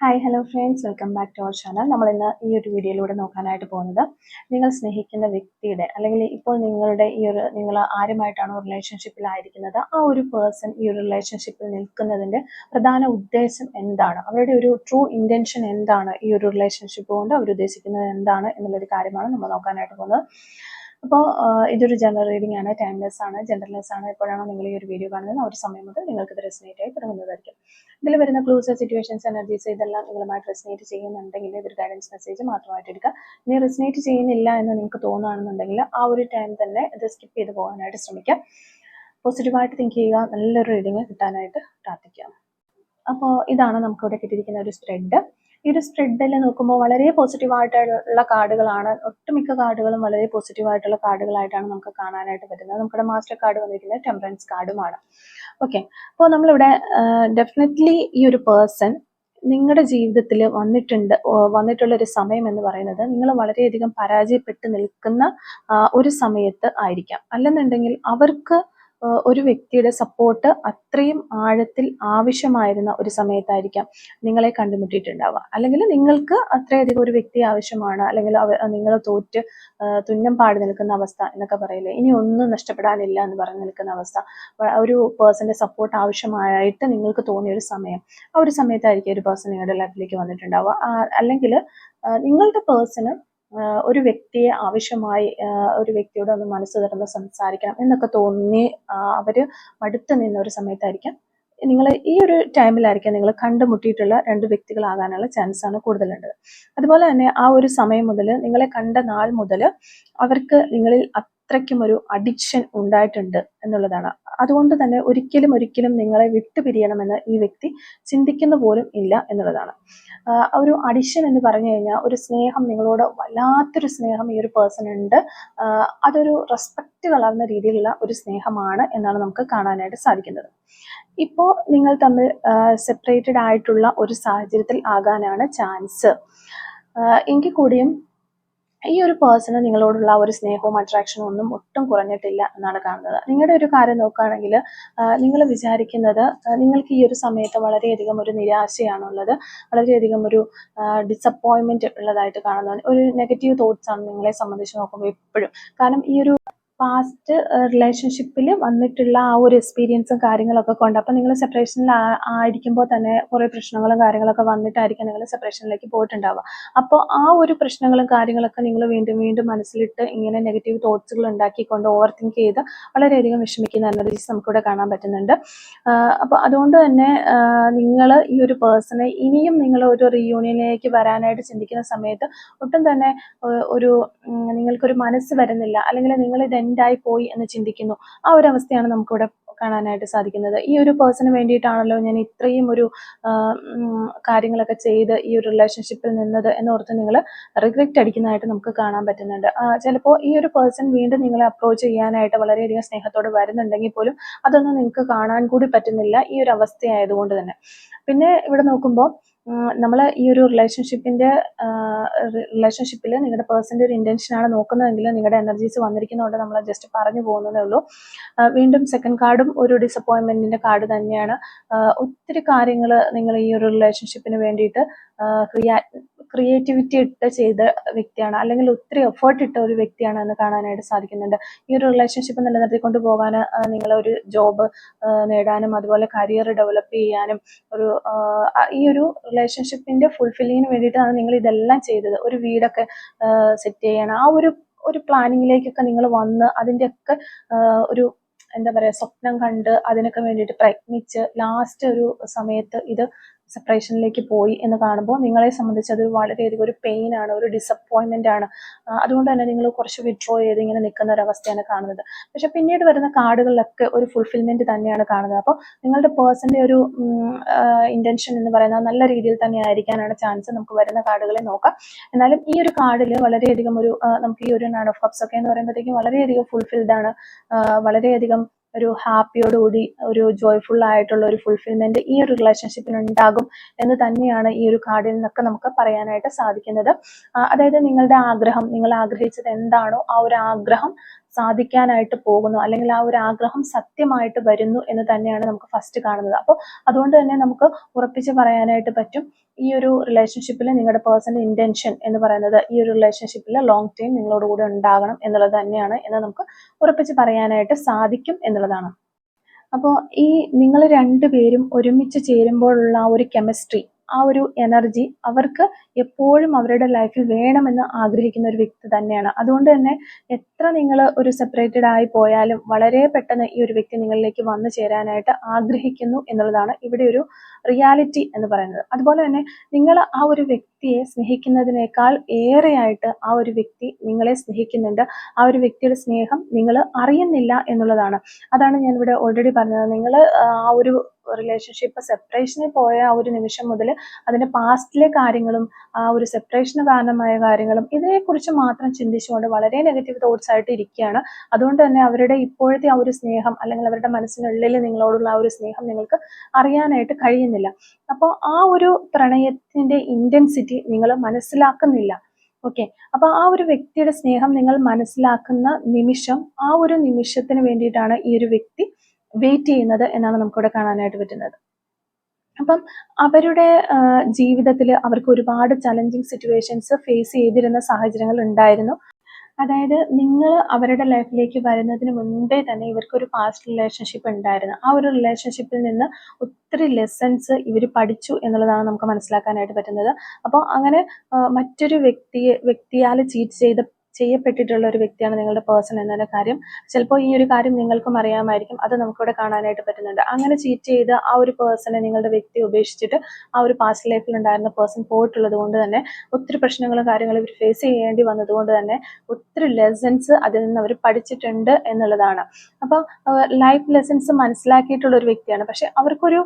Hi hello friends welcome back to our channel നമ്മൾ ഇന്ന് ഈ ഒരു വീഡിയോയിലൂടെ നോക്കാനായിട്ട് പോകുന്നത് നിങ്ങൾ സ്നേഹിക്കുന്ന വ്യക്തിയുടെ അല്ലെങ്കിൽ ഇപ്പോൾ നിങ്ങളുടെ ഈ ഒരു നിങ്ങൾ ആരുമായിട്ടാണോ റിലേഷൻഷിപ്പിലായിരിക്കുന്നത് ആ ഒരു പേഴ്സൺ ഈ ഒരു റിലേഷൻഷിപ്പിൽ നിൽക്കുന്നതിന്റെ പ്രധാന ഉദ്ദേശം എന്താണ്? അവരുടെ ഒരു ട്രൂ ഇന്റൻഷൻ എന്താണ്? ഈ ഒരു റിലേഷൻഷിപ്പ് കൊണ്ട് അവർ ഉദ്ദേശിക്കുന്നത് എന്താണ്? എന്നുള്ളൊരു കാര്യമാണ് നമ്മൾ നോക്കാനായിട്ട് പോകുന്നത്. അപ്പോൾ ഇതൊരു ജനറൽ റീഡിംഗ് ആണ്. ടൈംലെസ് ആണ്. ജെൻഡർലെസ് ആണ്. എപ്പോഴാണോ നിങ്ങൾ ഈ ഒരു വീഡിയോ കാണുന്നത് ആ ഒരു സമയം മുതൽ നിങ്ങൾക്ക് ഇത് റെസിനേറ്റ് ആയി തുടങ്ങുന്നതായിരിക്കും. ഇതിൽ വരുന്ന ക്ലൂസ് സിറ്റുവേഷൻസ് എനർജീസ് ഇതെല്ലാം നിങ്ങളുമായിട്ട് റെസിനേറ്റ് ചെയ്യുന്നുണ്ടെങ്കിൽ ഇതൊരു ഗൈഡൻസ് മെസ്സേജ് മാത്രമായിട്ട് എടുക്കുക. ഇനി റെസിനേറ്റ് ചെയ്യുന്നില്ല എന്ന് നിങ്ങൾക്ക് തോന്നുകയാണെന്നുണ്ടെങ്കിൽ ആ ഒരു ടൈം തന്നെ ഇത് സ്കിപ്പ് ചെയ്ത് പോകാനായിട്ട് ശ്രമിക്കുക. പോസിറ്റീവായിട്ട് തിങ്ക് ചെയ്യുക. നല്ലൊരു റീഡിങ് കിട്ടാനായിട്ട് പ്രാർത്ഥിക്കുക. അപ്പോൾ ഇതാണ് നമുക്കിവിടെ കിട്ടിയിരിക്കുന്ന ഒരു സ്പ്രെഡ് ഈ ഒരു സ്പ്രെഡിൽ നോക്കുമ്പോൾ വളരെ പോസിറ്റീവ് ആയിട്ടുള്ള കാർഡുകളാണ്. ഒട്ടുമിക്ക കാർഡുകളും വളരെ പോസിറ്റീവ് ആയിട്ടുള്ള കാർഡുകളായിട്ടാണ് നമുക്ക് കാണാനായിട്ട് പറ്റുന്നത്. നമ്മുടെ മാസ്റ്റർ കാർഡ് വന്നിരിക്കുന്നത് ടെമ്പറൻസ് കാർഡുമാണ് ഓക്കെ അപ്പോൾ നമ്മളിവിടെ ഡെഫിനറ്റ്ലി ഈ ഒരു പേഴ്സൺ നിങ്ങളുടെ ജീവിതത്തിൽ വന്നിട്ടുണ്ട് വന്നിട്ടുള്ള ഒരു സമയം എന്ന് പറയുന്നത് നിങ്ങൾ വളരെയധികം പരാജയപ്പെട്ട് നിൽക്കുന്ന ഒരു സമയത്ത് ആയിരിക്കാം. അല്ലെന്നുണ്ടെങ്കിൽ അവർക്ക് ഒരു വ്യക്തിയുടെ സപ്പോർട്ട് അത്രയും ആഴത്തിൽ ആവശ്യമായിരുന്ന ഒരു സമയത്തായിരിക്കാം നിങ്ങളെ കണ്ടുമുട്ടിയിട്ടുണ്ടാവുക. അല്ലെങ്കിൽ നിങ്ങൾക്ക് അത്രയധികം ഒരു വ്യക്തി ആവശ്യമാണ് അല്ലെങ്കിൽ നിങ്ങൾ തോറ്റ് തുന്നം പാടി നിൽക്കുന്ന അവസ്ഥ എന്നൊക്കെ പറയില്ലേ? ഇനി ഒന്നും നഷ്ടപ്പെടാനില്ല എന്ന് പറഞ്ഞു നിൽക്കുന്ന അവസ്ഥ. ഒരു പേഴ്സന്റെ സപ്പോർട്ട് ആവശ്യമായിട്ട് നിങ്ങൾക്ക് തോന്നിയ ഒരു സമയം. ആ ഒരു സമയത്തായിരിക്കും ഒരു പേഴ്സൺ നിങ്ങളുടെ ലൈഫിലേക്ക് വന്നിട്ടുണ്ടാവുക. അല്ലെങ്കിൽ നിങ്ങളുടെ പേഴ്സണ് ഒരു വ്യക്തിയെ ആവശ്യമായി ഒരു വ്യക്തിയോട് ഒന്ന് മനസ്സ് തുറന്ന് സംസാരിക്കണം എന്നൊക്കെ തോന്നി അവർ മടുത്ത് നിന്ന ഒരു സമയത്തായിരിക്കാം. നിങ്ങൾ ഈ ഒരു ടൈമിലായിരിക്കാം നിങ്ങൾ കണ്ടുമുട്ടിയിട്ടുള്ള രണ്ട് വ്യക്തികളാകാനുള്ള ചാൻസ് ആണ് കൂടുതലുള്ളത്. അതുപോലെ തന്നെ ആ ഒരു സമയം മുതൽ നിങ്ങളെ കണ്ട നാൾ മുതൽ അവർക്ക് നിങ്ങളിൽ അത്രയ്ക്കും ഒരു അഡിക്ഷൻ ഉണ്ടായിട്ടുണ്ട് എന്നുള്ളതാണ്. അതുകൊണ്ട് തന്നെ ഒരിക്കലും ഒരിക്കലും നിങ്ങളെ വിട്ടുപിരിയണമെന്ന് ഈ വ്യക്തി ചിന്തിക്കുന്ന പോലും ഇല്ല എന്നുള്ളതാണ്. ഒരു അഡിഷൻ എന്ന് പറഞ്ഞു കഴിഞ്ഞാൽ ഒരു സ്നേഹം നിങ്ങളോട് വല്ലാത്തൊരു സ്നേഹം ഈ ഒരു പേഴ്സൺ ഉണ്ട്. അതൊരു റെസ്പെക്റ്റ് കലർന്ന രീതിയിലുള്ള ഒരു സ്നേഹമാണ് എന്നാണ് നമുക്ക് കാണാനായിട്ട് സാധിക്കുന്നത്. ഇപ്പോൾ നിങ്ങൾ തമ്മിൽ സെപ്പറേറ്റഡ് ആയിട്ടുള്ള ഒരു സാഹചര്യത്തിൽ ആകാനാണ് ചാൻസ് എങ്കിൽ കൂടിയും ഈ ഒരു പേഴ്സണ് നിങ്ങളോടുള്ള ഒരു സ്നേഹവും അട്രാക്ഷനും ഒന്നും ഒട്ടും കുറഞ്ഞിട്ടില്ല എന്നാണ് കാണുന്നത്. നിങ്ങളുടെ ഒരു കാര്യം നോക്കുകയാണെങ്കിൽ നിങ്ങൾ വിചാരിക്കുന്നത് നിങ്ങൾക്ക് ഈ ഒരു സമയത്ത് വളരെയധികം ഒരു നിരാശയാണുള്ളത് വളരെയധികം ഒരു ഡിസപ്പോയിൻമെന്റ് ഉള്ളതായിട്ട് കാണുന്നത്. ഒരു നെഗറ്റീവ് തോട്ട്സ് ആണ് നിങ്ങളെ സംബന്ധിച്ച് നോക്കുമ്പോൾ എപ്പോഴും. കാരണം ഈ ഒരു പാസ്റ്റ് റിലേഷൻഷിപ്പിൽ വന്നിട്ടുള്ള ആ ഒരു എക്സ്പീരിയൻസും കാര്യങ്ങളൊക്കെ കൊണ്ട്. അപ്പോൾ നിങ്ങൾ സെപ്പറേഷനിൽ ആയിരിക്കുമ്പോൾ തന്നെ കുറേ പ്രശ്നങ്ങളും കാര്യങ്ങളൊക്കെ വന്നിട്ടായിരിക്കും നിങ്ങൾ സെപ്പറേഷനിലേക്ക് പോയിട്ടുണ്ടാവുക. അപ്പോൾ ആ ഒരു പ്രശ്നങ്ങളും കാര്യങ്ങളൊക്കെ നിങ്ങൾ വീണ്ടും വീണ്ടും മനസ്സിലിട്ട് ഇങ്ങനെ നെഗറ്റീവ് തോട്ട്സുകൾ ഉണ്ടാക്കിക്കൊണ്ട് ഓവർ തിങ്ക് ചെയ്ത് വളരെയധികം വിഷമിക്കുന്ന എനർജീസ് നമുക്കിവിടെ കാണാൻ പറ്റുന്നുണ്ട്. അപ്പോൾ അതുകൊണ്ട് തന്നെ നിങ്ങൾ ഈ ഒരു പേഴ്സണെ ഇനിയും നിങ്ങൾ ഒരു റീയൂണിയനിലേക്ക് വരാനായിട്ട് ചിന്തിക്കുന്ന സമയത്ത് ഒട്ടും തന്നെ ഒരു നിങ്ങൾക്കൊരു മനസ്സ് വരുന്നില്ല. അല്ലെങ്കിൽ നിങ്ങൾ ഇത് എൻഡായി പോയി എന്ന് ചിന്തിക്കുന്നു. ആ ഒരു അവസ്ഥയാണ് നമുക്കിവിടെ കാണാനായിട്ട് സാധിക്കുന്നത്. ഈ ഒരു പേഴ്സണ് വേണ്ടിയിട്ടാണല്ലോ ഞാൻ ഇത്രയും ഒരു കാര്യങ്ങളൊക്കെ ചെയ്ത് ഈ ഒരു റിലേഷൻഷിപ്പിൽ നിന്നത് എന്നോർത്ത് നിങ്ങൾ റിഗ്രറ്റ് അടിക്കുന്നതായിട്ട് നമുക്ക് കാണാൻ പറ്റുന്നുണ്ട്. ചിലപ്പോൾ ഈ ഒരു പേഴ്സൺ വീണ്ടും നിങ്ങളെ അപ്രോച്ച് ചെയ്യാനായിട്ട് വളരെയധികം സ്നേഹത്തോടെ വരുന്നുണ്ടെങ്കിൽ പോലും അതൊന്നും നിങ്ങൾക്ക് കാണാൻ കൂടി പറ്റുന്നില്ല ഈ ഒരു അവസ്ഥയായതുകൊണ്ട് തന്നെ. പിന്നെ ഇവിടെ നോക്കുമ്പോൾ നമ്മൾ ഈ ഒരു റിലേഷൻഷിപ്പിന്റെ റിലേഷൻഷിപ്പിൽ നിങ്ങളുടെ പേഴ്സന്റെ ഒരു ആണ് നോക്കുന്നതെങ്കിൽ നിങ്ങളുടെ എനർജീസ് വന്നിരിക്കുന്നതുകൊണ്ട് നമ്മൾ ജസ്റ്റ് പറഞ്ഞു പോകുന്നതേ ഉള്ളൂ. വീണ്ടും സെക്കൻഡ് കാർഡും ഒരു ഡിസപ്പോയിൻമെന്റിന്റെ കാർഡ് തന്നെയാണ്. ഒത്തിരി കാര്യങ്ങൾ നിങ്ങൾ ഈ ഒരു റിലേഷൻഷിപ്പിന് വേണ്ടിയിട്ട് ക്രിയാ ക്രിയേറ്റിവിറ്റി ഇട്ട് ചെയ്ത വ്യക്തിയാണ് അല്ലെങ്കിൽ ഒത്തിരി എഫേർട്ട് ഇട്ട ഒരു വ്യക്തിയാണ് എന്ന് കാണാനായിട്ട് സാധിക്കുന്നുണ്ട്. ഈ ഒരു റിലേഷൻഷിപ്പ് നിലനിർത്തിക്കൊണ്ട് പോകാൻ നിങ്ങളൊരു ജോബ് നേടാനും അതുപോലെ കരിയർ ഡെവലപ്പ് ചെയ്യാനും ഒരു ഈ ഒരു റിലേഷൻഷിപ്പിന്റെ ഫുൾഫില്ലിങ്ങിന് വേണ്ടിയിട്ടാണ് നിങ്ങൾ ഇതെല്ലാം ചെയ്തത്. ഒരു വീടൊക്കെ സെറ്റ് ചെയ്യണം. ആ ഒരു ഒരു പ്ലാനിങ്ങിലേക്കൊക്കെ നിങ്ങൾ വന്ന് അതിന്റെയൊക്കെ ഒരു എന്താ പറയുക സ്വപ്നം കണ്ട് അതിനൊക്കെ വേണ്ടിയിട്ട് പ്രയത്നിച്ച് ലാസ്റ്റ് ഒരു സമയത്ത് ഇത് സെപ്പറേഷനിലേക്ക് പോയി എന്ന് കാണുമ്പോൾ നിങ്ങളെ സംബന്ധിച്ച് അത് വളരെയധികം ഒരു പെയിൻ ആണ് ഒരു ഡിസപ്പോയിൻമെന്റ് ആണ്. അതുകൊണ്ട് തന്നെ നിങ്ങൾ കുറച്ച് വിഡ്രോ ചെയ്ത് ഇങ്ങനെ നിൽക്കുന്ന അവസ്ഥയാണ് കാണുന്നത്. പക്ഷെ പിന്നീട് വരുന്ന കാർഡുകളിലൊക്കെ ഒരു ഫുൾഫിൽമെന്റ് തന്നെയാണ് കാണുന്നത്. അപ്പോൾ നിങ്ങളുടെ പേഴ്സന്റെ ഒരു ഇന്റൻഷൻ എന്ന് പറയുന്നത് നല്ല രീതിയിൽ തന്നെ ആയിരിക്കാനാണ് ചാൻസ് നമുക്ക് വരുന്ന കാർഡുകളെ നോക്കാം. എന്നാലും ഈ ഒരു കാർഡിൽ വളരെയധികം ഒരു നമുക്ക് ഈ ഒരു നാഡ് ഓഫ് കപ്സ് ഒക്കെ എന്ന് പറയുമ്പോഴത്തേക്കും വളരെയധികം ഫുൾഫിൽഡ് ആണ്. വളരെയധികം ഒരു ഹാപ്പിയോടുകൂടി ഒരു ജോയ്ഫുൾ ആയിട്ടുള്ള ഒരു ഫുൾഫിൽമെന്റ് ഈ ഒരു റിലേഷൻഷിപ്പിന് ഉണ്ടാകും എന്ന് തന്നെയാണ് ഈ ഒരു കാർഡിൽ നിന്നൊക്കെ നമുക്ക് പറയാനായിട്ട് സാധിക്കുന്നത്. അതായത് നിങ്ങളുടെ ആഗ്രഹം നിങ്ങൾ ആഗ്രഹിച്ചത് എന്താണോ ആ ഒരു ആഗ്രഹം സാധിക്കാനായിട്ട് പോകുന്നു. അല്ലെങ്കിൽ ആ ഒരു ആഗ്രഹം സത്യമായിട്ട് വരുന്നു എന്ന് തന്നെയാണ് നമുക്ക് ഫസ്റ്റ് കാണുന്നത്. അപ്പോൾ അതുകൊണ്ട് തന്നെ നമുക്ക് ഉറപ്പിച്ച് പറയാനായിട്ട് പറ്റും ഈ ഒരു റിലേഷൻഷിപ്പിൽ നിങ്ങളുടെ പേഴ്സണൽ ഇന്റൻഷൻ എന്ന് പറയുന്നത് ഈ ഒരു റിലേഷൻഷിപ്പിൽ ലോങ് ടൈം നിങ്ങളോട് കൂടെ ഉണ്ടാകണം എന്നുള്ളത് തന്നെയാണ് എന്ന് നമുക്ക് ഉറപ്പിച്ച് പറയാനായിട്ട് സാധിക്കും എന്നുള്ളതാണ്. അപ്പോൾ ഈ നിങ്ങൾ രണ്ടുപേരും ഒരുമിച്ച് ചേരുമ്പോഴുള്ള ആ ഒരു കെമിസ്ട്രി ആ ഒരു എനർജി അവർക്ക് എപ്പോഴും അവരുടെ ലൈഫിൽ വേണമെന്ന് ആഗ്രഹിക്കുന്ന ഒരു വ്യക്തി തന്നെയാണ്. അതുകൊണ്ട് തന്നെ എത്ര നിങ്ങൾ ഒരു സെപ്പറേറ്റഡ് ആയി പോയാലും വളരെ പെട്ടെന്ന് ഈ ഒരു വ്യക്തി നിങ്ങളിലേക്ക് വന്നു ചേരാനായിട്ട് ആഗ്രഹിക്കുന്നു എന്നുള്ളതാണ് ഇവിടെ ഒരു റിയാലിറ്റി എന്ന് പറയുന്നത്. അതുപോലെ തന്നെ നിങ്ങൾ ആ ഒരു വ്യക്തിയെ സ്നേഹിക്കുന്നതിനേക്കാൾ ഏറെയായിട്ട് ആ ഒരു വ്യക്തി നിങ്ങളെ സ്നേഹിക്കുന്നുണ്ട്. ആ ഒരു വ്യക്തിയുടെ സ്നേഹം നിങ്ങൾ അറിയുന്നില്ല എന്നുള്ളതാണ്. അതാണ് ഞാൻ ഇവിടെ ഓൾറെഡി പറഞ്ഞത്. നിങ്ങൾ ആ ഒരു റിലേഷൻഷിപ്പ് സെപ്പറേഷനിൽ പോയ ആ ഒരു നിമിഷം മുതൽ അതിന്റെ പാസ്റ്റിലെ കാര്യങ്ങളും ആ ഒരു സെപ്പറേഷന് കാരണമായ കാര്യങ്ങളും ഇതിനെക്കുറിച്ച് മാത്രം ചിന്തിച്ചുകൊണ്ട് വളരെ നെഗറ്റീവ് തോട്ട്സ് ആയിട്ട് ഇരിക്കുകയാണ്. അതുകൊണ്ട് തന്നെ അവരുടെ ഇപ്പോഴത്തെ ആ ഒരു സ്നേഹം അല്ലെങ്കിൽ അവരുടെ മനസ്സിനുള്ളിൽ നിങ്ങളോടുള്ള ആ ഒരു സ്നേഹം നിങ്ങൾക്ക് അറിയാനായിട്ട് കഴിയുന്നില്ല. അപ്പോൾ ആ ഒരു പ്രണയത്തിന്റെ ഇന്റൻസിറ്റി നിങ്ങൾ മനസ്സിലാക്കുന്നില്ല. ഓക്കെ അപ്പൊ ആ ഒരു വ്യക്തിയുടെ സ്നേഹം നിങ്ങൾ മനസ്സിലാക്കുന്ന നിമിഷം ആ ഒരു നിമിഷത്തിന് വേണ്ടിയിട്ടാണ് ഈ ഒരു വ്യക്തി വെയിറ്റ് ചെയ്യുന്നത് എന്നാണ് നമുക്കിവിടെ കാണാനായിട്ട് പറ്റുന്നത്. അപ്പം അവരുടെ ജീവിതത്തിൽ അവർക്ക് ഒരുപാട് ചലഞ്ചിങ് സിറ്റുവേഷൻസ് ഫേസ് ചെയ്തിരുന്ന സാഹചര്യങ്ങൾ ഉണ്ടായിരുന്നു. അതായത് നിങ്ങൾ അവരുടെ ലൈഫിലേക്ക് വരുന്നതിന് മുൻപേ തന്നെ ഇവർക്കൊരു പാസ്റ്റ് റിലേഷൻഷിപ്പ് ഉണ്ടായിരുന്നു. ആ ഒരു റിലേഷൻഷിപ്പിൽ നിന്ന് ഒത്തിരി ലെസൺസ് ഇവർ പഠിച്ചു എന്നുള്ളതാണ് നമുക്ക് മനസ്സിലാക്കാനായിട്ട് പറ്റുന്നത്. അപ്പോൾ അങ്ങനെ മറ്റൊരു വ്യക്തിയെ വ്യക്തിയാൽ ചീറ്റ് ചെയ്ത ചെയ്യപ്പെട്ടിട്ടുള്ള ഒരു വ്യക്തിയാണ് നിങ്ങളുടെ പേഴ്സൺ എന്നുള്ള കാര്യം. ചിലപ്പോൾ ഈ ഒരു കാര്യം നിങ്ങൾക്കും അറിയാമായിരിക്കും. അത് നമുക്കിവിടെ കാണാനായിട്ട് പറ്റുന്നുണ്ട്. അങ്ങനെ ചീറ്റ് ചെയ്ത് ആ ഒരു പേഴ്സണെ നിങ്ങളുടെ വ്യക്തി ഉപേക്ഷിച്ചിട്ട് ആ ഒരു പാസ്റ്റ് ലൈഫിൽ ഉണ്ടായിരുന്ന പേഴ്സൺ പോയിട്ടുള്ളത് കൊണ്ട് തന്നെ ഒത്തിരി പ്രശ്നങ്ങളും കാര്യങ്ങളും ഇവർ ഫേസ് ചെയ്യേണ്ടി വന്നതുകൊണ്ട് തന്നെ ഒത്തിരി ലെസൺസ് അതിൽ നിന്ന് അവർ പഠിച്ചിട്ടുണ്ട് എന്നുള്ളതാണ്. അപ്പോൾ ലൈഫ് ലെസൺസ് മനസ്സിലാക്കിയിട്ടുള്ള ഒരു വ്യക്തിയാണ്. പക്ഷെ അവർക്കൊരു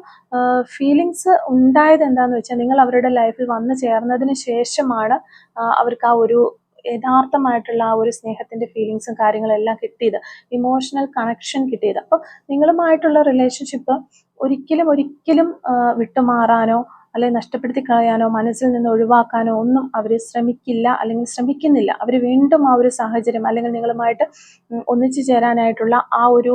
ഫീലിങ്സ് ഉണ്ടായത് എന്താണെന്ന് വെച്ചാൽ നിങ്ങൾ അവരുടെ ലൈഫിൽ വന്നു ചേർന്നതിന് ശേഷമാണ് അവർക്ക് ആ ഒരു യഥാർത്ഥമായിട്ടുള്ള ആ ഒരു സ്നേഹത്തിന്റെ ഫീലിങ്സും കാര്യങ്ങളും എല്ലാം കിട്ടിയത് ഇമോഷണൽ കണക്ഷൻ കിട്ടിയത്. അപ്പോൾ നിങ്ങളുമായിട്ടുള്ള റിലേഷൻഷിപ്പ് ഒരിക്കലും ഒരിക്കലും വിട്ടുമാറാനോ അല്ലെങ്കിൽ നഷ്ടപ്പെടുത്തി കളയാനോ മനസ്സിൽ നിന്ന് ഒഴിവാക്കാനോ ഒന്നും അവർ ശ്രമിക്കില്ല അല്ലെങ്കിൽ ശ്രമിക്കുന്നില്ല. അവർ വീണ്ടും ആ ഒരു സാഹചര്യം അല്ലെങ്കിൽ നിങ്ങളുമായിട്ട് ഒന്നിച്ചു ചേരാനായിട്ടുള്ള ആ ഒരു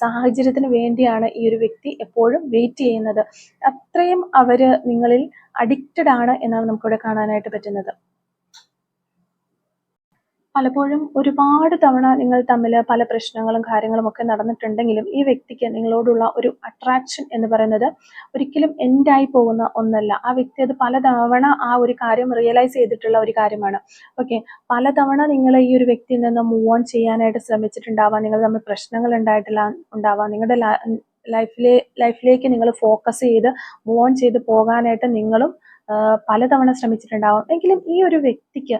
സാഹചര്യത്തിന് വേണ്ടിയാണ് ഈ ഒരു വ്യക്തി എപ്പോഴും വെയിറ്റ് ചെയ്യുന്നത്. അത്രയും അവർ നിങ്ങളിൽ അഡിക്റ്റഡ് ആണ് എന്നാണ് നമുക്കിവിടെ കാണാനായിട്ട് പറ്റുന്നത്. പലപ്പോഴും ഒരുപാട് തവണ നിങ്ങൾ തമ്മിൽ പല പ്രശ്നങ്ങളും കാര്യങ്ങളും ഒക്കെ നടന്നിട്ടുണ്ടെങ്കിലും ഈ വ്യക്തിക്ക് നിങ്ങളോടുള്ള ഒരു അട്രാക്ഷൻ എന്ന് പറയുന്നത് ഒരിക്കലും എൻഡായി പോകുന്ന ഒന്നല്ല. ആ വ്യക്തി അത് പലതവണ ആ ഒരു കാര്യം റിയലൈസ് ചെയ്തിട്ടുള്ള ഒരു കാര്യമാണ്. ഓക്കെ പലതവണ നിങ്ങൾ ഈ ഒരു വ്യക്തിയിൽ നിന്ന് മൂവ് ഓൺ ചെയ്യാനായിട്ട് ശ്രമിച്ചിട്ടുണ്ടാവാം. നിങ്ങൾ തമ്മിൽ പ്രശ്നങ്ങൾ ഉണ്ടായിട്ടുള്ള ഉണ്ടാവാം. നിങ്ങളുടെ ലൈഫിലെ ലൈഫിലേക്ക് നിങ്ങൾ ഫോക്കസ് ചെയ്ത് മൂവ് ഓൺ ചെയ്ത് പോകാനായിട്ട് നിങ്ങളും പലതവണ ശ്രമിച്ചിട്ടുണ്ടാവും. എങ്കിലും ഈ ഒരു വ്യക്തിക്ക്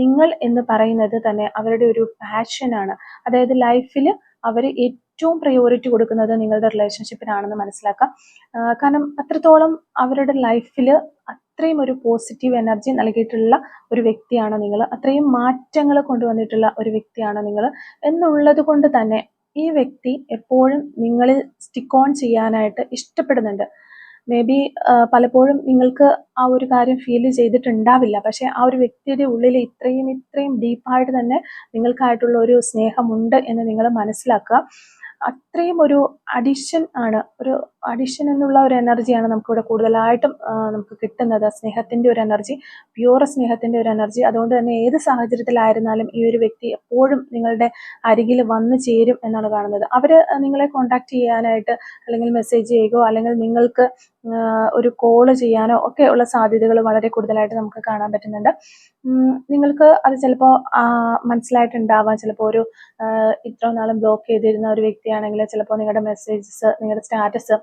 നിങ്ങൾ എന്ന് പറയുന്നത് തന്നെ അവരുടെ ഒരു പാഷനാണ് അതായത് ലൈഫിൽ അവർ ഏറ്റവും പ്രയോറിറ്റി കൊടുക്കുന്നത് നിങ്ങളുടെ റിലേഷൻഷിപ്പിനാണെന്ന് മനസ്സിലാക്കാം. കാരണം അത്രത്തോളം അവരുടെ ലൈഫിൽ അത്രയും ഒരു പോസിറ്റീവ് എനർജി നൽകിയിട്ടുള്ള ഒരു വ്യക്തിയാണ് നിങ്ങൾ അത്രയും മാറ്റങ്ങൾ കൊണ്ടുവന്നിട്ടുള്ള ഒരു വ്യക്തിയാണ് നിങ്ങൾ എന്നുള്ളത് കൊണ്ട് തന്നെ ഈ വ്യക്തി എപ്പോഴും നിങ്ങളിൽ സ്റ്റിക്ക് ഓൺ ചെയ്യാനായിട്ട് ഇഷ്ടപ്പെടുന്നുണ്ട്. മേ ബി പലപ്പോഴും നിങ്ങൾക്ക് ആ ഒരു കാര്യം ഫീൽ ചെയ്തിട്ടുണ്ടാവില്ല. പക്ഷേ ആ ഒരു വ്യക്തിയുടെ ഉള്ളിൽ ഇത്രയും ഇത്രയും ഡീപ്പായിട്ട് തന്നെ നിങ്ങൾക്കായിട്ടുള്ള ഒരു സ്നേഹമുണ്ട് എന്ന് നിങ്ങൾ മനസ്സിലാക്കുക. അത്രയും ഒരു അഡിഷൻ ആണ് ഒരു അഡിഷൻ എന്നുള്ള ഒരു എനർജിയാണ് നമുക്കിവിടെ കൂടുതലായിട്ടും നമുക്ക് കിട്ടുന്നത്. സ്നേഹത്തിന്റെ ഒരു എനർജി പ്യുവർ സ്നേഹത്തിന്റെ ഒരു എനർജി അതുകൊണ്ട് തന്നെ ഏത് സാഹചര്യത്തിലായിരുന്നാലും ഈ ഒരു വ്യക്തി എപ്പോഴും നിങ്ങളുടെ അരികിൽ വന്നു ചേരും എന്നാണ് കാണുന്നത്. അവർ നിങ്ങളെ കോൺടാക്ട് ചെയ്യാനായിട്ട് അല്ലെങ്കിൽ മെസ്സേജ് ചെയ്യുകയോ അല്ലെങ്കിൽ നിങ്ങൾക്ക് ഒരു കോൾ ചെയ്യാനോ ഒക്കെ ഉള്ള സാധ്യതകൾ വളരെ കൂടുതലായിട്ട് നമുക്ക് കാണാൻ പറ്റുന്നുണ്ട്. നിങ്ങൾക്ക് അത് ചിലപ്പോൾ മനസ്സിലായിട്ടുണ്ടാവാം. ചിലപ്പോൾ ഒരു ഇത്ര നാളും ബ്ലോക്ക് ചെയ്തിരുന്ന ഒരു വ്യക്തിയാണെങ്കിൽ ചിലപ്പോൾ നിങ്ങളുടെ മെസ്സേജസ് നിങ്ങളുടെ സ്റ്റാറ്റസ്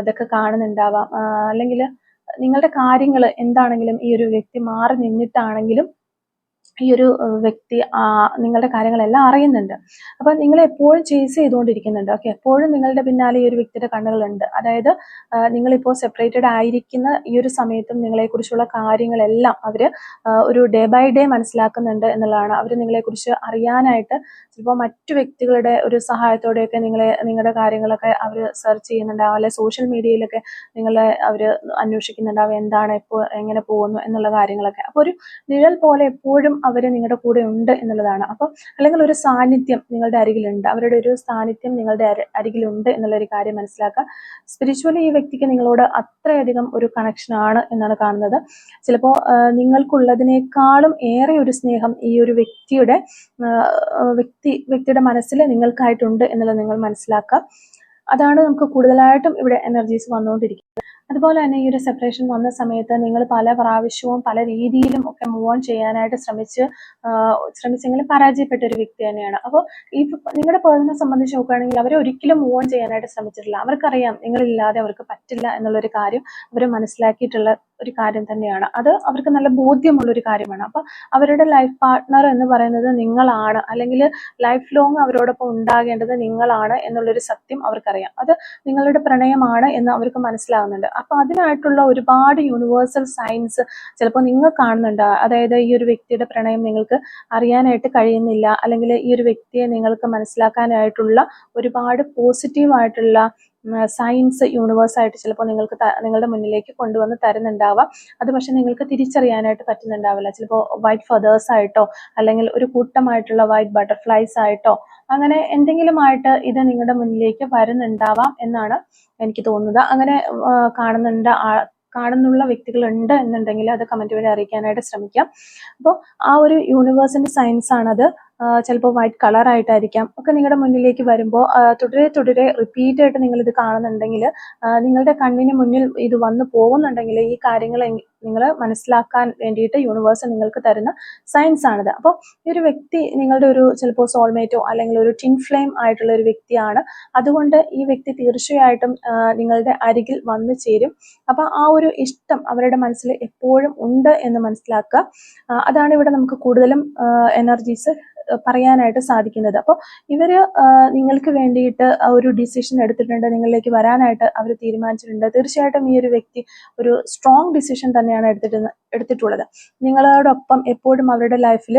ഇതൊക്കെ കാണുന്നുണ്ടാവാം. അല്ലെങ്കിൽ നിങ്ങളുടെ കാര്യങ്ങൾ എന്താണെങ്കിലും ഈ ഒരു വ്യക്തി മാറി നിന്നിട്ടാണെങ്കിലും ഈ ഒരു വ്യക്തി നിങ്ങളുടെ കാര്യങ്ങളെല്ലാം അറിയുന്നുണ്ട്. അപ്പൊ നിങ്ങൾ എപ്പോഴും ചേസ് ചെയ്തുകൊണ്ടിരിക്കുന്നുണ്ട്. ഓക്കെ എപ്പോഴും നിങ്ങളുടെ പിന്നാലെ ഈ ഒരു വ്യക്തിയുടെ കണ്ണുകളുണ്ട്. അതായത് നിങ്ങളിപ്പോൾ സെപ്പറേറ്റഡ് ആയിരിക്കുന്ന ഈ ഒരു സമയത്തും നിങ്ങളെക്കുറിച്ചുള്ള കാര്യങ്ങളെല്ലാം അവർ ഒരു ഡേ ബൈ ഡേ മനസ്സിലാക്കുന്നുണ്ട് എന്നുള്ളതാണ്. അവർ നിങ്ങളെക്കുറിച്ച് അറിയാനായിട്ട് ചിലപ്പോൾ മറ്റു വ്യക്തികളുടെ ഒരു സഹായത്തോടെയൊക്കെ നിങ്ങളെ നിങ്ങളുടെ കാര്യങ്ങളൊക്കെ അവർ സെർച്ച് ചെയ്യുന്നുണ്ടാവും അല്ലെ സോഷ്യൽ മീഡിയയിലൊക്കെ നിങ്ങളെ അവർ അന്വേഷിക്കുന്നുണ്ടാവും എന്താണ് എപ്പോൾ എങ്ങനെ പോകുന്നു എന്നുള്ള കാര്യങ്ങളൊക്കെ. അപ്പോൾ ഒരു നിഴൽ പോലെ എപ്പോഴും അവർ നിങ്ങളുടെ കൂടെ ഉണ്ട് എന്നുള്ളതാണ്. അപ്പോൾ അല്ലെങ്കിൽ ഒരു സാന്നിധ്യം നിങ്ങളുടെ അരികിലുണ്ട്. അവരുടെ ഒരു സാന്നിധ്യം നിങ്ങളുടെ അരി- അരികിലുണ്ട് എന്നുള്ള ഒരു കാര്യം മനസ്സിലാക്കുക. സ്പിരിച്വലി ഈ വ്യക്തിക്ക് നിങ്ങളോട് അത്രയധികം ഒരു കണക്ഷൻ ആണ് എന്നാണ് കാണുന്നത്. ചിലപ്പോൾ നിങ്ങൾക്കുള്ളതിനേക്കാളും ഏറെ ഒരു സ്നേഹം ഈ ഒരു വ്യക്തിയുടെ വ്യക്തി വ്യക്തിയുടെ മനസ്സിൽ നിങ്ങൾക്കായിട്ടുണ്ട് എന്നുള്ളത് നിങ്ങൾ മനസ്സിലാക്കുക. അതാണ് നമുക്ക് കൂടുതലായിട്ടും ഇവിടെ എനർജീസ് വന്നുകൊണ്ടിരിക്കുന്നത്. അതുപോലെ തന്നെ ഈ ഒരു സെപ്പറേഷൻ വന്ന സമയത്ത് നിങ്ങൾ പല പ്രാവശ്യവും പല രീതിയിലും ഒക്കെ മൂവ് ഓൺ ചെയ്യാനായിട്ട് ശ്രമിച്ച് ശ്രമിച്ചെങ്കിലും പരാജയപ്പെട്ട ഒരു വ്യക്തി തന്നെയാണ്. അപ്പോൾ ഈ നിങ്ങളുടെ പേഴ്സണെ സംബന്ധിച്ച് നോക്കുകയാണെങ്കിൽ അവർ ഒരിക്കലും മൂവ് ഓൺ ചെയ്യാനായിട്ട് ശ്രമിച്ചിട്ടില്ല. അവർക്കറിയാം നിങ്ങളില്ലാതെ അവർക്ക് പറ്റില്ല എന്നുള്ളൊരു കാര്യം അവർ മനസ്സിലാക്കിയിട്ടുള്ള ഒരു കാര്യം തന്നെയാണ്. അത് അവർക്ക് നല്ല ബോധ്യമുള്ള ഒരു കാര്യമാണ്. അപ്പോൾ അവരുടെ ലൈഫ് പാർട്ട്ണർ എന്ന് പറയുന്നത് നിങ്ങളാണ്. അല്ലെങ്കിൽ ലൈഫ് ലോങ് അവരോടൊപ്പം ഉണ്ടാകേണ്ടത് നിങ്ങളാണ് എന്നുള്ളൊരു സത്യം അവർക്കറിയാം. അത് നിങ്ങളുടെ പ്രണയമാണ് എന്ന് അവർക്ക് മനസ്സിലാകുന്നുണ്ട് അപ്പോൾ അതിനായിട്ടുള്ള ഒരുപാട് യൂണിവേഴ്സൽ സയൻസ് ചിലപ്പോൾ നിങ്ങൾ കാണുന്നുണ്ട്. അതായത് ഈ ഒരു വ്യക്തിയുടെ പ്രണയം നിങ്ങൾക്ക് അറിയാനായിട്ട് കഴിയുന്നില്ല. അല്ലെങ്കിൽ ഈ ഒരു വ്യക്തിയെ നിങ്ങൾക്ക് മനസ്സിലാക്കാനായിട്ടുള്ള ഒരുപാട് പോസിറ്റീവായിട്ടുള്ള സയൻസ് യൂണിവേഴ്സ് ആയിട്ട് ചിലപ്പോൾ നിങ്ങൾക്ക് നിങ്ങളുടെ മുന്നിലേക്ക് കൊണ്ടുവന്ന് തരുന്നുണ്ടാവാം. അത് പക്ഷെ നിങ്ങൾക്ക് തിരിച്ചറിയാനായിട്ട് പറ്റുന്നുണ്ടാവില്ല. ചിലപ്പോൾ വൈറ്റ് ഫെതേഴ്സ് ആയിട്ടോ അല്ലെങ്കിൽ ഒരു കൂട്ടമായിട്ടുള്ള വൈറ്റ് ബട്ടർഫ്ലൈസ് ആയിട്ടോ അങ്ങനെ എന്തെങ്കിലും ആയിട്ട് ഇത് നിങ്ങളുടെ മുന്നിലേക്ക് വരുന്നുണ്ടാവാം എന്നാണ് എനിക്ക് തോന്നുന്നത്. അങ്ങനെ കാണുന്നുണ്ട് കാണുന്നുള്ള വ്യക്തികളുണ്ട് എന്നുണ്ടെങ്കിൽ അത് കമന്റ് വഴി അറിയിക്കാനായിട്ട് ശ്രമിക്കാം. അപ്പോൾ ആ ഒരു യൂണിവേഴ്സിന്റെ സയൻസ് ആണത്. ചിലപ്പോൾ വൈറ്റ് കളർ ആയിട്ടായിരിക്കാം. ഒക്കെ നിങ്ങളുടെ മുന്നിലേക്ക് വരുമ്പോൾ തുടരെ തുടരെ റിപ്പീറ്റ് ആയിട്ട് നിങ്ങൾ ഇത് കാണുന്നുണ്ടെങ്കിൽ നിങ്ങളുടെ കണ്ണിന് മുന്നിൽ ഇത് വന്നു പോകുന്നുണ്ടെങ്കിൽ ഈ കാര്യങ്ങൾ നിങ്ങൾ മനസ്സിലാക്കാൻ വേണ്ടിയിട്ട് യൂണിവേഴ്സ് നിങ്ങൾക്ക് തരുന്ന സയൻസ് ആണിത്. അപ്പോൾ ഈ ഒരു വ്യക്തി നിങ്ങളുടെ ഒരു ചിലപ്പോൾ സോൾമേറ്റോ അല്ലെങ്കിൽ ഒരു ടിൻ ഫ്ലെയിം ആയിട്ടുള്ള ഒരു വ്യക്തിയാണ്. അതുകൊണ്ട് ഈ വ്യക്തി തീർച്ചയായിട്ടും നിങ്ങളുടെ അരികിൽ വന്നു ചേരും. അപ്പോൾ ആ ഒരു ഇഷ്ടം അവരുടെ മനസ്സിൽ എപ്പോഴും ഉണ്ട് എന്ന് മനസ്സിലാക്കുക. അതാണ് ഇവിടെ നമുക്ക് കൂടുതലും എനർജീസ് പറയാനായിട്ട് സാധിക്കുന്നത്. അപ്പോൾ ഇവർ നിങ്ങൾക്ക് വേണ്ടിയിട്ട് ഒരു ഡിസിഷൻ എടുത്തിട്ടുണ്ട് നിങ്ങളിലേക്ക് വരാനായിട്ട് അവർ തീരുമാനിച്ചിട്ടുണ്ട്. തീർച്ചയായിട്ടും ഈ ഒരു വ്യക്തി ഒരു സ്ട്രോങ് ഡിസിഷൻ തന്നെയാണ് എടുത്തിട്ട് എടുത്തിട്ടുള്ളത്. നിങ്ങളോടൊപ്പം എപ്പോഴും അവരുടെ ലൈഫിൽ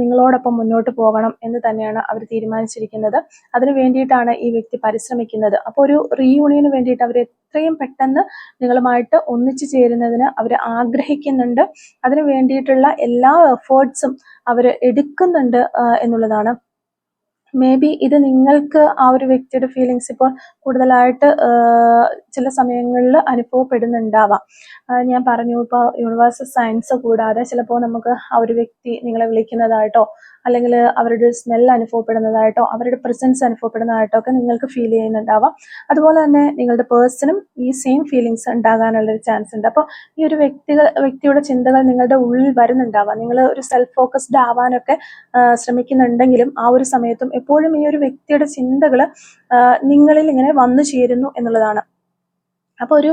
നിങ്ങളോടൊപ്പം മുന്നോട്ട് പോകണം എന്ന് തന്നെയാണ് അവർ തീരുമാനിച്ചിരിക്കുന്നത്. അതിനു വേണ്ടിയിട്ടാണ് ഈ വ്യക്തി പരിശ്രമിക്കുന്നത്. അപ്പോൾ ഒരു റീയൂണിയന് വേണ്ടിയിട്ട് അവർ എത്രയും പെട്ടെന്ന് നിങ്ങളുമായിട്ട് ഒന്നിച്ചു ചേരുന്നതിന് അവർ ആഗ്രഹിക്കുന്നുണ്ട്. അതിനു വേണ്ടിയിട്ടുള്ള എല്ലാ എഫേർട്സും അവർ എടുക്കുന്നുണ്ട് എന്നുള്ളതാണ് മേ ബി ഇത് നിങ്ങൾക്ക് ആ ഒരു വ്യക്തിയുടെ ഫീലിങ്സ് ഇപ്പോൾ കൂടുതലായിട്ട് ചില സമയങ്ങളിൽ അനുഭവപ്പെടുന്നുണ്ടാവാം. ഞാൻ പറഞ്ഞു ഇപ്പോൾ യൂണിവേഴ്സൽ സയൻസ് കൂടാതെ ചിലപ്പോൾ നമുക്ക് ആ ഒരു വ്യക്തി നിങ്ങളെ വിളിക്കുന്നതായിട്ടോ അല്ലെങ്കിൽ അവരുടെ സ്മെൽ അനുഭവപ്പെടുന്നതായിട്ടോ അവരുടെ പ്രസൻസ് അനുഭവപ്പെടുന്നതായിട്ടോ ഒക്കെ നിങ്ങൾക്ക് ഫീൽ ചെയ്യുന്നുണ്ടാവാം. അതുപോലെ തന്നെ നിങ്ങളുടെ പേഴ്സണും ഈ സെയിം ഫീലിങ്സ് ഉണ്ടാകാനുള്ളൊരു ചാൻസ് ഉണ്ട്. അപ്പോൾ ഈ ഒരു വ്യക്തികൾ വ്യക്തിയുടെ ചിന്തകൾ നിങ്ങളുടെ ഉള്ളിൽ വരുന്നുണ്ടാവാം. നിങ്ങൾ ഒരു സെൽഫ് ഫോക്കസ്ഡ് ആവാനൊക്കെ ശ്രമിക്കുന്നുണ്ടെങ്കിലും ആ ഒരു സമയത്തും എപ്പോഴും ഈ ഒരു വ്യക്തിയുടെ ചിന്തകൾ നിങ്ങളിൽ ഇങ്ങനെ വന്നു ചേരുന്നു എന്നുള്ളതാണ്. അപ്പോൾ ഒരു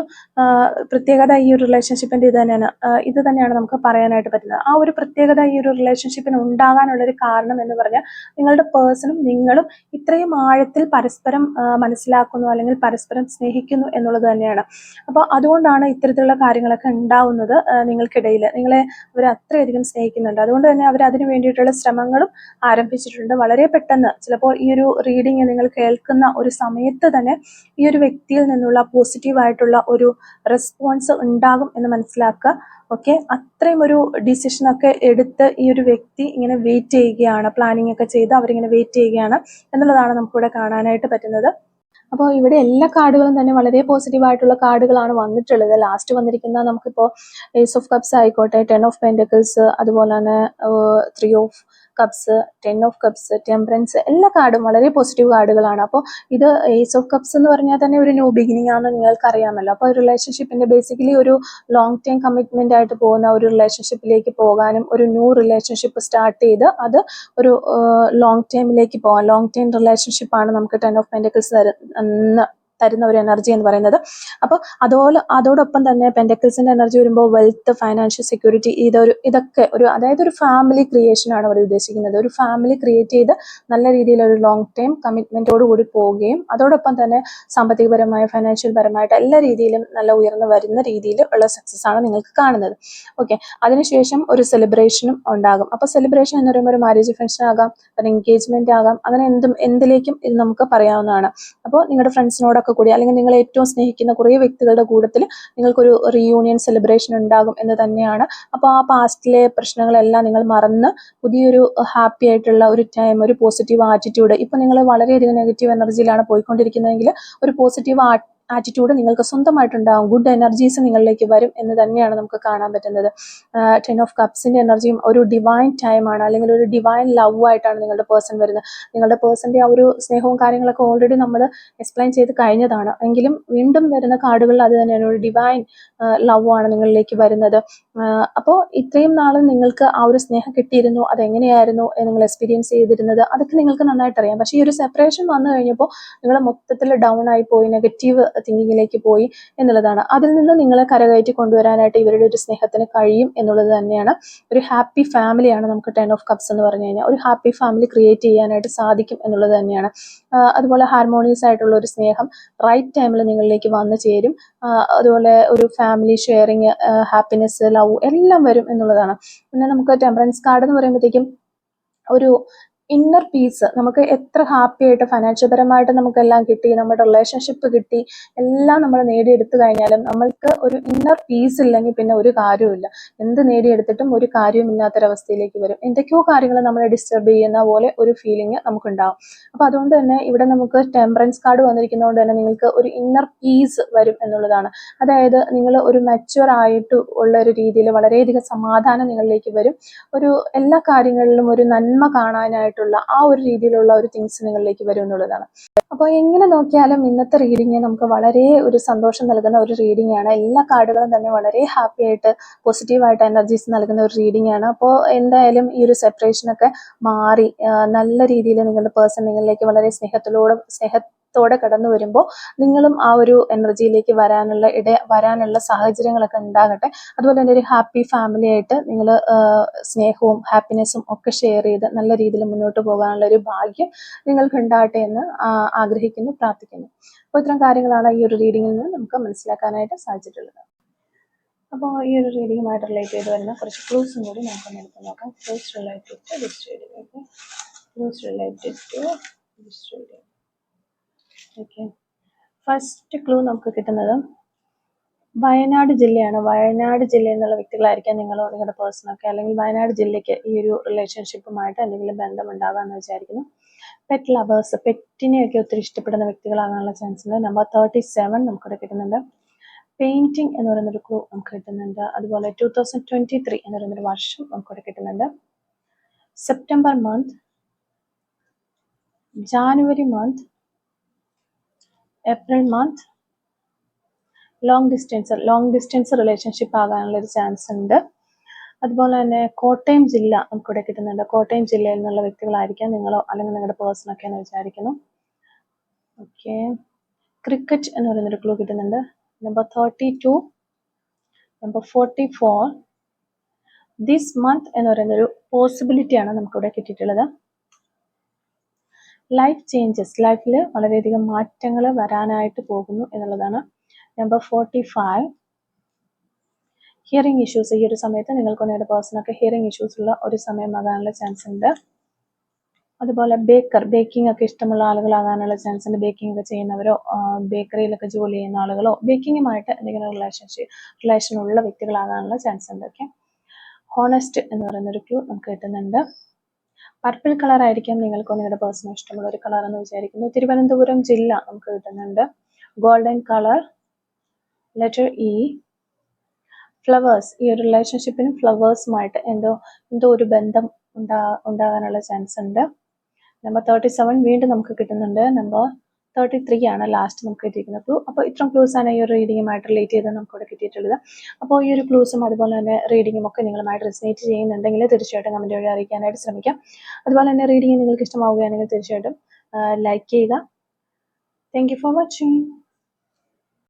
പ്രത്യേകത ഈ ഒരു റിലേഷൻഷിപ്പിന്റെ ഇത് തന്നെയാണ്. ഇത് തന്നെയാണ് നമുക്ക് പറയാനായിട്ട് പറ്റുന്നത്. ആ ഒരു പ്രത്യേകത ഈ ഒരു റിലേഷൻഷിപ്പിന് ഉണ്ടാകാനുള്ള ഒരു കാരണം എന്ന് പറഞ്ഞാൽ നിങ്ങളുടെ പേഴ്സണും നിങ്ങളും ഇത്രയും ആഴത്തിൽ പരസ്പരം മനസ്സിലാക്കുന്നു അല്ലെങ്കിൽ പരസ്പരം സ്നേഹിക്കുന്നു എന്നുള്ളത് തന്നെയാണ്. അപ്പോൾ അതുകൊണ്ടാണ് ഇത്തരത്തിലുള്ള കാര്യങ്ങളൊക്കെ ഉണ്ടാവുന്നത് നിങ്ങൾക്കിടയിൽ നിങ്ങളെ അവർ അത്രയധികം സ്നേഹിക്കുന്നുണ്ട്. അതുകൊണ്ട് തന്നെ അവർ അതിന് വേണ്ടിയിട്ടുള്ള ശ്രമങ്ങളും ആരംഭിച്ചിട്ടുണ്ട്. വളരെ പെട്ടെന്ന് ചിലപ്പോൾ ഈ ഒരു റീഡിങ് നിങ്ങൾ കേൾക്കുന്ന ഒരു സമയത്ത് തന്നെ ഈ ഒരു വ്യക്തിയിൽ നിന്നുള്ള പോസിറ്റീവ് ആയിട്ടുള്ള ഒരു റെസ്പോൺസ് ഉണ്ടാകും എന്ന് മനസ്സിലാക്കുക. ഓക്കെ അത്രയും ഒരു ഡിസിഷൻ ഒക്കെ എടുത്ത് ഈ ഒരു വ്യക്തി ഇങ്ങനെ വെയിറ്റ് ചെയ്യുകയാണ് പ്ലാനിങ് ഒക്കെ ചെയ്ത് അവരിങ്ങനെ വെയിറ്റ് ചെയ്യുകയാണ് എന്നുള്ളതാണ് നമുക്കിവിടെ കാണാനായിട്ട് പറ്റുന്നത്. അപ്പോൾ ഇവിടെ എല്ലാ കാർഡുകളും തന്നെ വളരെ പോസിറ്റീവ് ആയിട്ടുള്ള കാർഡുകളാണ് വന്നിട്ടുള്ളത്. ലാസ്റ്റ് വന്നിരിക്കുന്ന നമുക്കിപ്പോൾ ഏസ് ഓഫ് കപ്സ് ആയിക്കോട്ടെ ടെൻ ഓഫ് പെന്റക്കിൾസ് അതുപോലെ തന്നെ three of cups ten of cups temperance എല്ലാ കാർഡും വളരെ പോസിറ്റീവ് കാർഡുകളാണ് അപ്പോൾ ഇത് ഏസ് ഓഫ് കപ്സ് എന്ന് പറഞ്ഞാൽ തന്നെ ഒരു ന്യൂ ബിഗിനിങ് ആണെന്ന് നിങ്ങൾക്ക് അറിയാമല്ലോ. അപ്പോൾ റിലേഷൻഷിപ്പിന്റെ ബേസിക്കലി ഒരു ലോങ് ടൈം കമ്മിറ്റ്മെന്റ് ആയിട്ട് പോകുന്ന ഒരു റിലേഷൻഷിപ്പിലേക്ക് പോകാനും ഒരു ന്യൂ റിലേഷൻഷിപ്പ് സ്റ്റാർട്ട് ചെയ്ത് അത് ഒരു ലോങ് ടൈമിലേക്ക് പോകാം. ലോങ് ടൈം റിലേഷൻഷിപ്പാണ് നമുക്ക് ടെൻ ഓഫ് പെന്റക്കിൾസ് തരുന്ന തരുന്ന ഒരു എനർജി എന്ന് പറയുന്നത്. അപ്പോൾ അതുപോലെ അതോടൊപ്പം തന്നെ പെൻഡക്കിൾസിന്റെ എനർജി വരുമ്പോൾ വെൽത്ത് ഫൈനാൻഷ്യൽ സെക്യൂരിറ്റി ഇതൊരു ഇതൊക്കെ ഒരു അതായത് ഒരു ഫാമിലി ക്രിയേഷനാണ് അവർ ഉദ്ദേശിക്കുന്നത്. ഒരു ഫാമിലി ക്രിയേറ്റ് ചെയ്ത് നല്ല രീതിയിൽ ഒരു ലോങ് ടൈം കമ്മിറ്റ്മെന്റോട് കൂടി പോവുകയും അതോടൊപ്പം തന്നെ സാമ്പത്തികപരമായ ഫൈനാൻഷ്യൽ പരമായിട്ട് എല്ലാ രീതിയിലും നല്ല ഉയർന്നു വരുന്ന രീതിയിൽ ഉള്ള സക്സസ് ആണ് നിങ്ങൾക്ക് കാണുന്നത്. ഓക്കെ അതിനുശേഷം ഒരു സെലിബ്രേഷനും ഉണ്ടാകും. അപ്പോൾ സെലിബ്രേഷൻ എന്ന് പറയുമ്പോൾ ഒരു മാരേജ് ഫംഗ്ഷൻ ആകാം ഒരു എൻഗേജ്മെന്റ് ആകാം അങ്ങനെ എന്തും എന്തിലേക്കും ഇത് നമുക്ക് പറയാവുന്നതാണ്. അപ്പോൾ നിങ്ങളുടെ ഫ്രണ്ട്സിനോടൊക്കെ ഒക്കെ കൂടി അല്ലെങ്കിൽ നിങ്ങൾ ഏറ്റവും സ്നേഹിക്കുന്ന കുറേ വ്യക്തികളുടെ കൂട്ടത്തിൽ നിങ്ങൾക്കൊരു റീയൂണിയൻ സെലിബ്രേഷൻ ഉണ്ടാകും എന്ന് തന്നെയാണ്. അപ്പോൾ ആ പാസ്റ്റിലെ പ്രശ്നങ്ങളെല്ലാം നിങ്ങൾ മറന്ന് പുതിയൊരു ഹാപ്പി ആയിട്ടുള്ള ഒരു ടൈം ഒരു പോസിറ്റീവ് ആറ്റിറ്റ്യൂഡ് ഇപ്പം നിങ്ങൾ വളരെയധികം നെഗറ്റീവ് എനർജിയിലാണ് പോയിക്കൊണ്ടിരിക്കുന്നതെങ്കിൽ ഒരു പോസിറ്റീവ് ആറ്റിറ്റ്യൂഡ് നിങ്ങൾക്ക് സ്വന്തമായിട്ടുണ്ടാകും ഗുഡ് എനർജീസ് നിങ്ങളിലേക്ക് വരും എന്ന് തന്നെയാണ് നമുക്ക് കാണാൻ പറ്റുന്നത്. ടെൻ ഓഫ് കപ്സിന്റെ എനർജിയും ഒരു ഡിവൈൻ ടൈമാണ് അല്ലെങ്കിൽ ഒരു ഡിവൈൻ ലവ് ആയിട്ടാണ് നിങ്ങളുടെ പേഴ്സൺ വരുന്നത്. നിങ്ങളുടെ പേഴ്സന്റെ ആ ഒരു സ്നേഹവും കാര്യങ്ങളൊക്കെ ഓൾറെഡി നമ്മൾ എക്സ്പ്ലെയിൻ ചെയ്ത് കഴിഞ്ഞതാണ്. എങ്കിലും വീണ്ടും വരുന്ന കാർഡുകളിൽ അത് തന്നെയാണ്. ഒരു ഡിവൈൻ ലവ് ആണ് നിങ്ങളിലേക്ക് വരുന്നത്. അപ്പോൾ ഇത്രയും നാൾ നിങ്ങൾക്ക് ആ ഒരു സ്നേഹം കിട്ടിയിരുന്നു. അതെങ്ങനെയായിരുന്നു നിങ്ങൾ എക്സ്പീരിയൻസ് ചെയ്തിരുന്നത്? അതൊക്കെ നിങ്ങൾക്ക് നന്നായിട്ട് അറിയാം പക്ഷേ ഈ ഒരു സെപ്പറേഷൻ വന്നു കഴിഞ്ഞപ്പോൾ നിങ്ങൾ മൊത്തത്തിൽ ഡൗൺ ആയി പോയി. നെഗറ്റീവ് തിങ്കിങ്ങിലേക്ക് പോയി എന്നുള്ളതാണ്. അതിൽ നിന്ന് നിങ്ങളെ കരകയറ്റി കൊണ്ടുവരാനായിട്ട് ഇവരുടെ ഒരു സ്നേഹത്തിന് കഴിയും എന്നുള്ളത് തന്നെയാണ്. ഒരു ഹാപ്പി ഫാമിലിയാണ് നമുക്ക് ടെൻ ഓഫ് കപ്സ് എന്ന് പറഞ്ഞു കഴിഞ്ഞാൽ. ഒരു ഹാപ്പി ഫാമിലി ക്രിയേറ്റ് ചെയ്യാനായിട്ട് സാധിക്കും എന്നുള്ളത് തന്നെയാണ്. അതുപോലെ ഹാർമോണിയസ് ആയിട്ടുള്ള ഒരു സ്നേഹം റൈറ്റ് ടൈമിൽ നിങ്ങളിലേക്ക് വന്നു ചേരും. അതുപോലെ ഒരു ഫാമിലി ഷെയറിങ് ഹാപ്പിനെസ് ലവ് എല്ലാം വരും എന്നുള്ളതാണ്. പിന്നെ നമുക്ക് ടെമ്പറൻസ് കാർഡ് എന്ന് പറയുമ്പോഴത്തേക്കും ഒരു ഇന്നർ പീസ് നമുക്ക് എത്ര ഹാപ്പി ആയിട്ട് ഫൈനാൻഷ്യൽ പരമായിട്ട് നമുക്കെല്ലാം കിട്ടി നമ്മുടെ റിലേഷൻഷിപ്പ് കിട്ടി എല്ലാം നമ്മൾ നേടിയെടുത്തു കഴിഞ്ഞാലും നമ്മൾക്ക് ഒരു ഇന്നർ പീസ് ഇല്ലെങ്കിൽ പിന്നെ ഒരു കാര്യവുമില്ല. എന്ത് നേടിയെടുത്തിട്ടും ഒരു കാര്യവുമില്ലാത്തൊരവസ്ഥയിലേക്ക് വരും. എന്തൊക്കെയോ കാര്യങ്ങൾ നമ്മളെ ഡിസ്റ്റർബ് ചെയ്യുന്ന പോലെ ഒരു ഫീലിംഗ് നമുക്കുണ്ടാവും. അപ്പോൾ അതുകൊണ്ട് തന്നെ ഇവിടെ നമുക്ക് ടെമ്പറൻസ് കാർഡ് വന്നിരിക്കുന്നതുകൊണ്ട് തന്നെ നിങ്ങൾക്ക് ഒരു ഇന്നർ പീസ് വരും എന്നുള്ളതാണ്. അതായത് നിങ്ങൾ ഒരു മെച്ചുവർ ആയിട്ട് ഉള്ള ഒരു രീതിയിൽ വളരെയധികം സമാധാനം നിങ്ങളിലേക്ക് വരും. ഒരു എല്ലാ കാര്യങ്ങളിലും ഒരു നന്മ കാണാനായിട്ട് ആയിട്ടുള്ള ആ ഒരു രീതിയിലുള്ള ഒരു തിങ്സ് നിങ്ങളിലേക്ക് വരും എന്നുള്ളതാണ്. അപ്പോൾ എങ്ങനെ നോക്കിയാലും ഇന്നത്തെ റീഡിങ് നമുക്ക് വളരെ ഒരു സന്തോഷം നൽകുന്ന ഒരു റീഡിംഗ് ആണ്. എല്ലാ കാർഡുകളും തന്നെ വളരെ ഹാപ്പി ആയിട്ട് പോസിറ്റീവായിട്ട് എനർജീസ് നൽകുന്ന ഒരു റീഡിംഗ് ആണ്. അപ്പോൾ എന്തായാലും ഈ ഒരു സെപ്പറേഷനൊക്കെ മാറി നല്ല രീതിയിൽ നിങ്ങളുടെ പേഴ്സൺ നിങ്ങളിലേക്ക് വളരെ സ്നേഹത്തിലൂടെ സ്നേഹ ത്തോടെ കടന്നു വരുമ്പോൾ നിങ്ങളും ആ ഒരു എനർജിയിലേക്ക് വരാനുള്ള ഇട വരാനുള്ള സാഹചര്യങ്ങളൊക്കെ ഉണ്ടാകട്ടെ. അതുപോലെ തന്നെ ഒരു ഹാപ്പി ഫാമിലി ആയിട്ട് നിങ്ങൾ സ്നേഹവും ഹാപ്പിനെസ്സും ഒക്കെ ഷെയർ ചെയ്ത് നല്ല രീതിയിൽ മുന്നോട്ട് പോകാനുള്ള ഒരു ഭാഗ്യം നിങ്ങൾക്ക് ഉണ്ടാകട്ടെ എന്ന് ആഗ്രഹിക്കുന്നു പ്രാർത്ഥിക്കുന്നു. അപ്പോൾ ഇത്തരം കാര്യങ്ങളാണ് ഈ ഒരു റീഡിങ്ങിൽ നിന്ന് നമുക്ക് മനസ്സിലാക്കാനായിട്ട് സാധിച്ചിട്ടുള്ളത്. അപ്പോൾ ഈ ഒരു റീഡിങ്ങുമായിട്ട് റിലേറ്റ് ചെയ്ത് വരുന്ന കുറച്ച് ക്ലൂസും കൂടി നമുക്ക് എടുത്ത് നോക്കാം. Clues related to this okay clues related to this okay first clue നമുക്ക് കിട്ടുന്നത് വയനാട് ജില്ലയാണ്. വയനാട് ജില്ലയിൽ നിന്നുള്ള വ്യക്തികളായിരിക്കാം നിങ്ങളോ നിങ്ങളുടെ പേഴ്സണൊക്കെ അല്ലെങ്കിൽ വയനാട് ജില്ലയ്ക്ക് ഈ ഒരു റിലേഷൻഷിപ്പുമായിട്ട് എന്തെങ്കിലും ബന്ധമുണ്ടാകാമെന്ന് വിചാരിക്കുന്നു. പെറ്റ് ലവേഴ്സ് പെറ്റിനെയൊക്കെ ഒത്തിരി ഇഷ്ടപ്പെടുന്ന വ്യക്തികളാകാനുള്ള ചാൻസ് ഉണ്ട്. നമ്പർ തേർട്ടി സെവൻ നമുക്കിവിടെ കിട്ടുന്നുണ്ട്. പെയിന്റിംഗ് എന്ന് പറയുന്നൊരു ക്ലൂ നമുക്ക് കിട്ടുന്നുണ്ട്. അതുപോലെ ടു തൗസൻഡ് ട്വന്റി ത്രീ എന്ന് പറയുന്നൊരു വർഷം നമുക്കിവിടെ കിട്ടുന്നുണ്ട്. September month January month April month long distance long distance relationship ആകാനുള്ള ഒരു ചാൻസ് ഉണ്ട്. അതുപോലെ തന്നെ കോട്ടയം ജില്ല നമുക്കിവിടെ കിട്ടുന്നുണ്ട്. കോട്ടയം ജില്ലയിൽ നിന്നുള്ള വ്യക്തികളായിരിക്കാം നിങ്ങളോ അല്ലെങ്കിൽ നിങ്ങളുടെ പേഴ്സണൊക്കെ എന്ന് വിചാരിക്കുന്നു. ഓക്കെ ക്രിക്കറ്റ് എന്ന് പറയുന്നൊരു ക്ലൂ കിട്ടുന്നുണ്ട്. Number thirty two number forty four this month എന്ന് പറയുന്നൊരു പോസിബിലിറ്റിയാണ് നമുക്കിവിടെ കിട്ടിയിട്ടുള്ളത്. ലൈഫ് ചേഞ്ചസ് ലൈഫിൽ വളരെയധികം മാറ്റങ്ങൾ വരാനായിട്ട് പോകുന്നു എന്നുള്ളതാണ് number forty five hearing issues ഈ ഒരു സമയത്ത് നിങ്ങൾക്ക് നിങ്ങളുടെ പേഴ്സണൊക്കെ ഹിയറിംഗ് ഇഷ്യൂസ് ഉള്ള ഒരു സമയമാകാനുള്ള ചാൻസ് ഉണ്ട്. അതുപോലെ ബേക്കർ ബേക്കിംഗ് ഒക്കെ ഇഷ്ടമുള്ള ആളുകളാകാനുള്ള ചാൻസ് ഉണ്ട്. ബേക്കിംഗ് ഒക്കെ ചെയ്യുന്നവരോ ബേക്കറിയിലൊക്കെ ജോലി ചെയ്യുന്ന ആളുകളോ ബേക്കിങ്ങുമായിട്ട് എന്തെങ്കിലും റിലേഷൻഷിപ്പ് റിലേഷൻ ഉള്ള വ്യക്തികളാകാനുള്ള ചാൻസ് ഉണ്ട്. ഓക്കെ ഹോണസ്റ്റ് എന്ന് പറയുന്ന ഒരു ക്ലൂ നമുക്ക് കിട്ടുന്നുണ്ട്. പർപ്പിൾ കളർ ആയിരിക്കാം നിങ്ങൾക്ക് നിങ്ങളുടെ പേഴ്സണൽ ഇഷ്ടമുള്ള ഒരു കളർ എന്ന് വിചാരിക്കുന്നു. തിരുവനന്തപുരം ജില്ല നമുക്ക് കിട്ടുന്നുണ്ട്. Golden colour letter E flowers ഈ ഒരു റിലേഷൻഷിപ്പിന് ഫ്ലവേഴ്സുമായിട്ട് എന്തോ എന്തോ ഒരു ബന്ധം ഉണ്ടാ ഉണ്ടാകാനുള്ള ചാൻസ് ഉണ്ട്. നമ്പർ തേർട്ടി സെവൻ വീണ്ടും നമുക്ക് കിട്ടുന്നുണ്ട്. നമ്പർ തേർട്ടി ത്രീ ആണ് ലാസ്റ്റ് നമുക്ക് കിട്ടിയിരിക്കുന്ന ക്ലൂ അപ്പോൾ ഇത്രയും ക്ലൂസ് ആണ് ഈ ഒരു റീഡിങ്ങുമായിട്ട് റിലേറ്റ് ചെയ്ത് നമുക്ക് ഇവിടെ കിട്ടിയിട്ടുള്ളത്. അപ്പോൾ ഈ ഒരു ക്ലൂസും അതുപോലെ തന്നെ റീഡിങ്ങും ഒക്കെ നിങ്ങളുമായിട്ട് റിസനേറ്റ് ചെയ്യുന്നുണ്ടെങ്കിൽ തീർച്ചയായിട്ടും കമന്റ് വഴി അറിയിക്കാനായിട്ട് ശ്രമിക്കാം. അതുപോലെ തന്നെ റീഡിങ് നിങ്ങൾക്ക് ഇഷ്ടമാവുകയാണെങ്കിൽ തീർച്ചയായിട്ടും ലൈക്ക് ചെയ്യുക. Thank you for watching